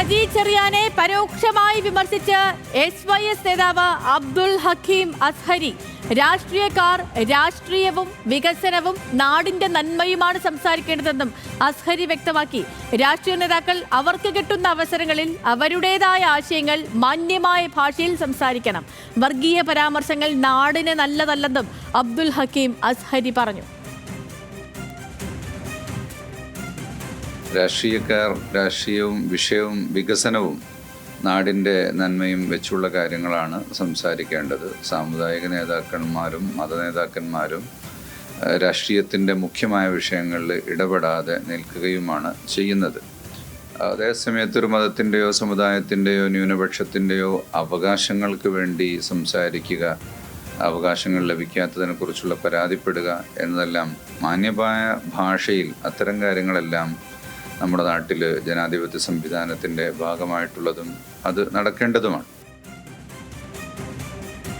സജി ചെറിയാനെ പരോക്ഷമായി വിമർശിച്ച് S Y S നേതാവ് അബ്ദുൾ ഹക്കീം അസ്ഹരി. രാഷ്ട്രീയക്കാർ രാഷ്ട്രീയവും വികസനവും നാടിന്റെ നന്മയുമാണ് സംസാരിക്കേണ്ടതെന്നും അസ്ഹരി വ്യക്തമാക്കി. രാഷ്ട്രീയ നേതാക്കൾ അവർക്ക് കിട്ടുന്ന അവസരങ്ങളിൽ അവരുടേതായ ആശയങ്ങൾ മാന്യമായ ഭാഷയിൽ സംസാരിക്കണം. വർഗീയ പരാമർശങ്ങൾ നാടിന് നല്ലതല്ലെന്നും അബ്ദുൽ ഹക്കീം അസ്ഹരി പറഞ്ഞു. രാഷ്ട്രീയക്കാർ രാഷ്ട്രീയവും വിഷയവും വികസനവും നാടിന്റെ നന്മയും വെച്ചുള്ള കാര്യങ്ങളാണ് സംസാരിക്കേണ്ടത്. സാമുദായിക നേതാക്കന്മാരും മത നേതാക്കന്മാരും രാഷ്ട്രീയത്തിന്റെ മുഖ്യമായ വിഷയങ്ങളിൽ ഇടപെടാതെ നിൽക്കുകയുമാണ് ചെയ്യുന്നത്. അതേസമയത്ത് ഒരു മതത്തിന്റെയോ സമുദായത്തിന്റെയോ ന്യൂനപക്ഷത്തിന്റെയോ അവകാശങ്ങൾക്ക് വേണ്ടി സംസാരിക്കുക അവകാശങ്ങൾ ലഭിക്കാത്തതിനെക്കുറിച്ചുള്ള പരാതിപ്പെടുക എന്നതെല്ലാം മാന്യമായ ഭാഷയിൽ അത്തരം കാര്യങ്ങളെല്ലാം നമ്മുടെ നാട്ടിൽ ജനാധിപത്യ സംവിധാനത്തിന്റെ ഭാഗമായിട്ടുള്ളതും അത് നടക്കേണ്ടതുമാണ്.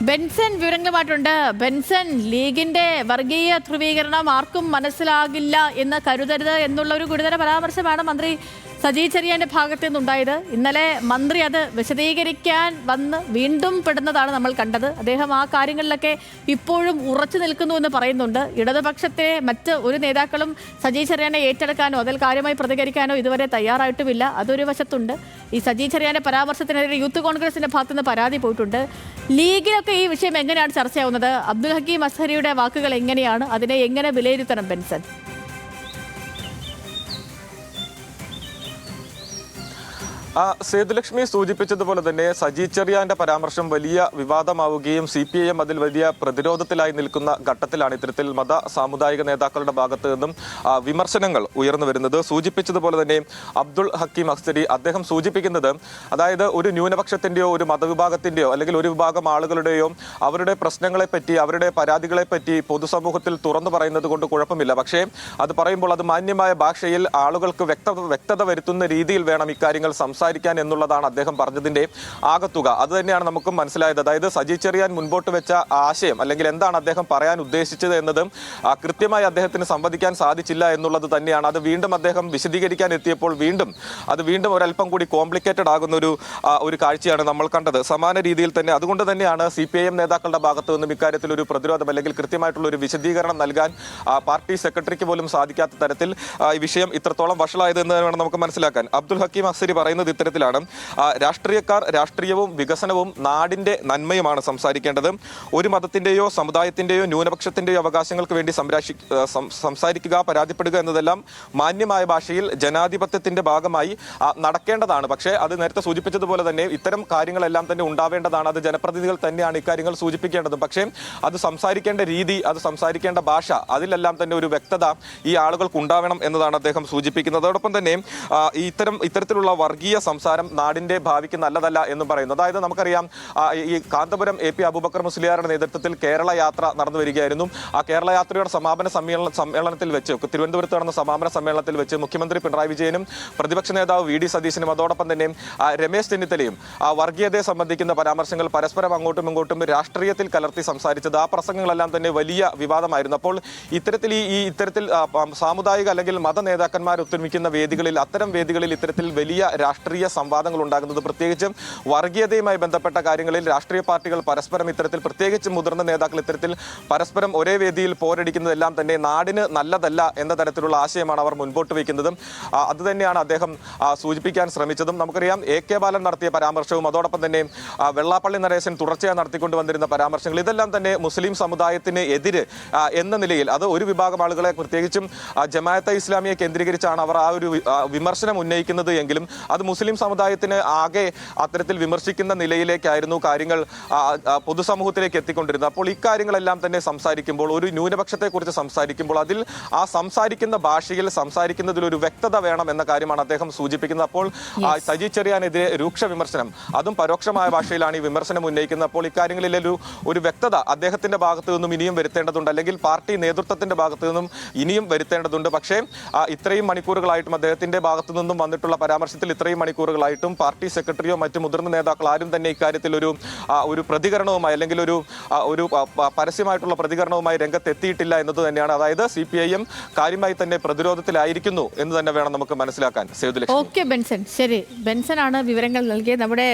ബെൻസൺ വിവരങ്ങളുമായിട്ടുണ്ട്. ബെൻസൺ ലീഗിന്റെ വർഗീയ ധ്രുവീകരണം ആർക്കും മനസ്സിലാകില്ല എന്ന് കരുതരുത് എന്നുള്ള ഒരു ഗുരുതര പരാമർശമാണ് മന്ത്രി സജി ചെറിയാന്റെ ഭാഗത്തു നിന്നുണ്ടായത്. ഇന്നലെ മന്ത്രി അത് വിശദീകരിക്കാൻ വന്ന് വീണ്ടും പെടുന്നതാണ് നമ്മൾ കണ്ടത്. അദ്ദേഹം ആ കാര്യങ്ങളിലൊക്കെ ഇപ്പോഴും ഉറച്ചു നിൽക്കുന്നു എന്ന് പറയുന്നുണ്ട്. ഇടതുപക്ഷത്തെ മറ്റ് ഒരു നേതാക്കളും സജി ചെറിയാനെ ഏറ്റെടുക്കാനോ അതിൽ കാര്യമായി പ്രതികരിക്കാനോ ഇതുവരെ തയ്യാറായിട്ടുമില്ല. അതൊരു വശത്തുണ്ട്. ഈ സജി ചെറിയാന്റെ പരാമർശത്തിനെതിരെ യൂത്ത് കോൺഗ്രസിന്റെ ഭാഗത്തുനിന്ന് പരാതി പോയിട്ടുണ്ട്. ലീഗിലൊക്കെ ഈ വിഷയം എങ്ങനെയാണ് ചർച്ചയാവുന്നത്? അബ്ദുൽ ഹക്കീം അസ്ഹരിയുടെ വാക്കുകൾ എങ്ങനെയാണ്? അതിനെ എങ്ങനെ വിലയിരുത്തണം ബെൻസൺ? സേതുലക്ഷ്മി സൂചിപ്പിച്ചതുപോലെ തന്നെ സജി ചെറിയാന്റെ പരാമർശം വലിയ വിവാദമാവുകയും സി പി ഐ എം അതിൽ വലിയ പ്രതിരോധത്തിലായി നിൽക്കുന്ന ഘട്ടത്തിലാണ് ഇത്തരത്തിൽ മത സാമുദായിക നേതാക്കളുടെ ഭാഗത്തു നിന്നും വിമർശനങ്ങൾ ഉയർന്നു വരുന്നത്. സൂചിപ്പിച്ചതുപോലെ തന്നെ അബ്ദുൾ ഹക്കീം അക്സരി അദ്ദേഹം സൂചിപ്പിക്കുന്നത് അതായത് ഒരു ന്യൂനപക്ഷത്തിന്റെയോ ഒരു മതവിഭാഗത്തിന്റെയോ അല്ലെങ്കിൽ ഒരു വിഭാഗം ആളുകളുടെയോ അവരുടെ പ്രശ്നങ്ങളെ പറ്റി അവരുടെ പരാതികളെ പറ്റി പൊതുസമൂഹത്തിൽ തുറന്നു പറയുന്നത് കൊണ്ട് കുഴപ്പമില്ല. പക്ഷേ അത് പറയുമ്പോൾ അത് മാന്യമായ ഭാഷയിൽ ആളുകൾക്ക് വ്യക്തത വ്യക്തത വരുത്തുന്ന രീതിയിൽ വേണം ഇക്കാര്യങ്ങൾ സംസാരിക്കാൻ. എന്നുള്ളതാണ് അദ്ദേഹം പറഞ്ഞതിന്റെ ആകത്തുക. അത് തന്നെയാണ് നമുക്കും മനസ്സിലായത്. അതായത് സജി ചെറിയാൻ മുൻപോട്ട് വെച്ച ആശയം അല്ലെങ്കിൽ എന്താണ് അദ്ദേഹം പറയാൻ ഉദ്ദേശിച്ചത് എന്നതും കൃത്യമായി അദ്ദേഹത്തിന് സംവദിക്കാൻ സാധിച്ചില്ല എന്നുള്ളത് തന്നെയാണ്. അത് വീണ്ടും അദ്ദേഹം വിശദീകരിക്കാൻ എത്തിയപ്പോൾ വീണ്ടും അത് വീണ്ടും ഒരല്പം കൂടി കോംപ്ലിക്കേറ്റഡ് ആകുന്ന ഒരു ഒരു കാഴ്ചയാണ് നമ്മൾ കണ്ടത്. സമാന രീതിയിൽ തന്നെ അതുകൊണ്ട് തന്നെയാണ് സി പി ഐ എം നേതാക്കളുടെ ഭാഗത്തു നിന്നും ഇക്കാര്യത്തിൽ ഒരു പ്രതിരോധം അല്ലെങ്കിൽ കൃത്യമായിട്ടുള്ള ഒരു വിശദീകരണം നൽകാൻ പാർട്ടി സെക്രട്ടറിക്ക് പോലും സാധിക്കാത്ത തരത്തിൽ ഈ വിഷയം ഇത്രത്തോളം വഷളായത് എന്ന് വേണം നമുക്ക് മനസ്സിലാക്കാൻ. അബ്ദുൽ ഹക്കീം അക്സരി പറയുന്നത് ഇത്തരത്തിലാണ്. ആ, രാഷ്ട്രീയക്കാർ രാഷ്ട്രീയവും വികസനവും നാടിന്റെ നന്മയുമാണ് സംസാരിക്കേണ്ടത്. ഒരു മതത്തിന്റെയോ സമുദായത്തിന്റെയോ ന്യൂനപക്ഷത്തിന്റെയോ അവകാശങ്ങൾക്ക് വേണ്ടി സംസാരിക്കുക പരാതിപ്പെടുക എന്നതെല്ലാം മാന്യമായ ഭാഷയിൽ ജനാധിപത്യത്തിന്റെ ഭാഗമായി നടക്കേണ്ടതാണ്. പക്ഷേ അത് നേരത്തെ സൂചിപ്പിച്ചതുപോലെ തന്നെ ഇത്തരം കാര്യങ്ങളെല്ലാം തന്നെ ഉണ്ടാവേണ്ടതാണ്. അത് ജനപ്രതിനിധികൾ തന്നെയാണ് ഇക്കാര്യങ്ങൾ സൂചിപ്പിക്കേണ്ടതും. പക്ഷേ അത് സംസാരിക്കേണ്ട രീതി അത് സംസാരിക്കേണ്ട ഭാഷ അതിലെല്ലാം തന്നെ ഒരു വ്യക്തത ഈ ആളുകൾക്ക് ഉണ്ടാവണം എന്നതാണ് അദ്ദേഹം സൂചിപ്പിക്കുന്നത്. അതോടൊപ്പം തന്നെ ഇത്തരം ഇത്തരത്തിലുള്ള വർഗീയ സംസാരം നാടിന്റെ ഭാവിക്ക് നല്ലതല്ല എന്ന് പറയുന്നു. അതായത് നമുക്കറിയാം ഈ കാന്തപുരം എ പി അബൂബക്കർ മുസ്ലിയാരുടെ നേതൃത്വത്തിൽ കേരള യാത്ര നടന്നു വരികയായിരുന്നു. ആ കേരള യാത്രയുടെ സമാപന സമ്മേളന സമ്മേളനത്തിൽ വെച്ച് തിരുവനന്തപുരത്ത് നടന്ന സമാപന സമ്മേളനത്തിൽ വെച്ച് മുഖ്യമന്ത്രി പിണറായി വിജയനും പ്രതിപക്ഷ നേതാവ് വി ഡി സതീശനും അതോടൊപ്പം തന്നെ രമേശ് ചെന്നിത്തലയും ആ വർഗീയതയെ സംബന്ധിക്കുന്ന പരാമർശങ്ങൾ പരസ്പരം അങ്ങോട്ടും ഇങ്ങോട്ടും രാഷ്ട്രീയത്തിൽ കലർത്തി സംസാരിച്ചത്. ആ പ്രസംഗങ്ങളെല്ലാം തന്നെ വലിയ വിവാദമായിരുന്നു. അപ്പോൾ ഇത്തരത്തിൽ ഈ ഇത്തരത്തിൽ സാമുദായിക അല്ലെങ്കിൽ മത നേതാക്കന്മാർ ഒത്തൊരുമിക്കുന്ന വേദികളിൽ അത്തരം വേദികളിൽ ഇത്തരത്തിൽ വലിയ രാഷ്ട്രീയ സംവാദങ്ങൾ ഉണ്ടാകുന്നത്. പ്രത്യേകിച്ചും വർഗീയതയുമായി ബന്ധപ്പെട്ട കാര്യങ്ങളിൽ രാഷ്ട്രീയ പാർട്ടികൾ പരസ്പരം ഇത്തരത്തിൽ പ്രത്യേകിച്ച് മുതിർന്ന നേതാക്കൾ ഇത്തരത്തിൽ പരസ്പരം ഒരേ വേദിയിൽ പോരടിക്കുന്നതെല്ലാം തന്നെ നാടിന് നല്ലതല്ല എന്ന തരത്തിലുള്ള ആശയമാണ് അവർ മുൻപോട്ട് വയ്ക്കുന്നതും. അത് തന്നെയാണ് അദ്ദേഹം സൂചിപ്പിക്കാൻ ശ്രമിച്ചതും. നമുക്കറിയാം എ കെ ബാലൻ നടത്തിയ പരാമർശവും അതോടൊപ്പം തന്നെ വെള്ളാപ്പള്ളി നരേശൻ തുടർച്ചയായി നടത്തിക്കൊണ്ട് വന്നിരുന്ന പരാമർശങ്ങൾ ഇതെല്ലാം തന്നെ മുസ്ലിം സമുദായത്തിന് എതിര് എന്ന നിലയിൽ അത് ഒരു വിഭാഗം ആളുകളെ പ്രത്യേകിച്ചും ജമാഅത്തെ ഇസ്ലാമിയെ കേന്ദ്രീകരിച്ചാണ് അവർ ആ ഒരു വിമർശനം ഉന്നയിക്കുന്നത് എങ്കിലും അത് മുസ്ലിം സമുദായത്തിന് ആകെ അത്തരത്തിൽ വിമർശിക്കുന്ന നിലയിലേക്കായിരുന്നു കാര്യങ്ങൾ പൊതുസമൂഹത്തിലേക്ക് എത്തിക്കൊണ്ടിരുന്നത്. അപ്പോൾ ഇക്കാര്യങ്ങളെല്ലാം തന്നെ സംസാരിക്കുമ്പോൾ ഒരു ന്യൂനപക്ഷത്തെക്കുറിച്ച് സംസാരിക്കുമ്പോൾ അതിൽ ആ സംസാരിക്കുന്ന ഭാഷയിൽ സംസാരിക്കുന്നതിൽ ഒരു വ്യക്തത വേണം എന്ന കാര്യമാണ് അദ്ദേഹം സൂചിപ്പിക്കുന്നത്. അപ്പോൾ സജി ചെറിയാനെതിരെ രൂക്ഷ വിമർശനം അതും പരോക്ഷമായ ഭാഷയിലാണ് ഈ വിമർശനം ഉന്നയിക്കുന്നത്. അപ്പോൾ ഇക്കാര്യങ്ങളിലൊരു ഒരു ഒരു വ്യക്തത അദ്ദേഹത്തിന്റെ ഭാഗത്തു നിന്നും ഇനിയും വരുത്തേണ്ടതുണ്ട്. അല്ലെങ്കിൽ പാർട്ടി നേതൃത്വത്തിന്റെ ഭാഗത്തു നിന്നും ഇനിയും വരുത്തേണ്ടതുണ്ട്. പക്ഷേ ഇത്രയും മണിക്കൂറുകളായിട്ടും അദ്ദേഹത്തിന്റെ ഭാഗത്തു നിന്നും വന്നിട്ടുള്ള പരാമർശത്തിൽ ഇത്രയും മണിക്കൂറുകളായിട്ടും പാർട്ടി സെക്രട്ടറിയോ മറ്റു മുതിർന്ന നേതാക്കൾ ആരും തന്നെ ഇക്കാര്യത്തിൽ ഒരു ഒരു പ്രതികരണവുമായി അല്ലെങ്കിൽ ഒരു ഒരു പരസ്യമായിട്ടുള്ള പ്രതികരണവുമായി രംഗത്തെത്തിയിട്ടില്ല എന്നത് തന്നെയാണ്. അതായത് സി പി ഐ എം കാര്യമായി തന്നെ പ്രതിരോധത്തിലായിരിക്കുന്നു എന്ന് തന്നെ വേണം നമുക്ക് മനസ്സിലാക്കാൻ. സേതുലക്ഷ്മി. ബെൻസൺ ശരി. ബെൻസൺ ആണ് വിവരങ്ങൾ നൽകിയത്. നമ്മുടെ